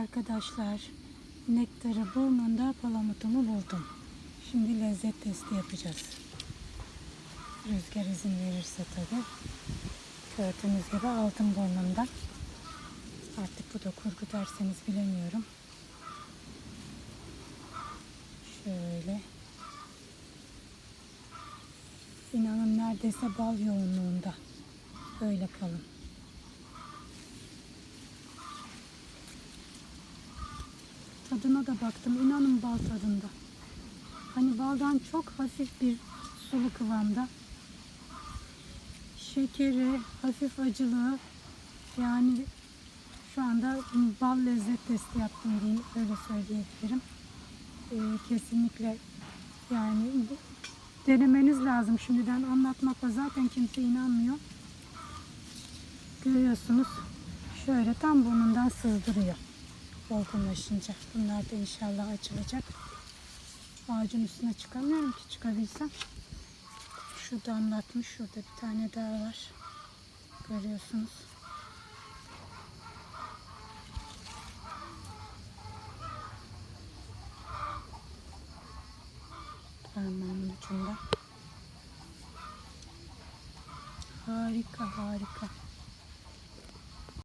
arkadaşlar. Nektarı burnunda palamutumu buldum. Şimdi lezzet testi yapacağız. Rüzgar izin verirse tabi. Gördüğünüz gibi altın burnunda. Artık bu da kurgu derseniz bilemiyorum. Şöyle. İnanın neredeyse bal yoğunluğunda. Böyle kalın. Tadına da baktım. İnanın bal tadında. Hani baldan çok hafif bir sulu kıvamda. Şekeri, hafif acılığı. Yani şu anda bal lezzet testi yaptım diyeyim. Öyle söyleyebilirim. Ee, kesinlikle yani denemeniz lazım. Şimdiden anlatmakla zaten kimse inanmıyor. Görüyorsunuz. Şöyle tam burnundan sızdırıyor. Olgunlaşınca. Bunlar da inşallah açılacak. Ağacın üstüne çıkamıyorum ki çıkabilsem. Şu damlatmış. Şurada bir tane daha var. Görüyorsunuz. Parmağımın ucunda. Harika harika.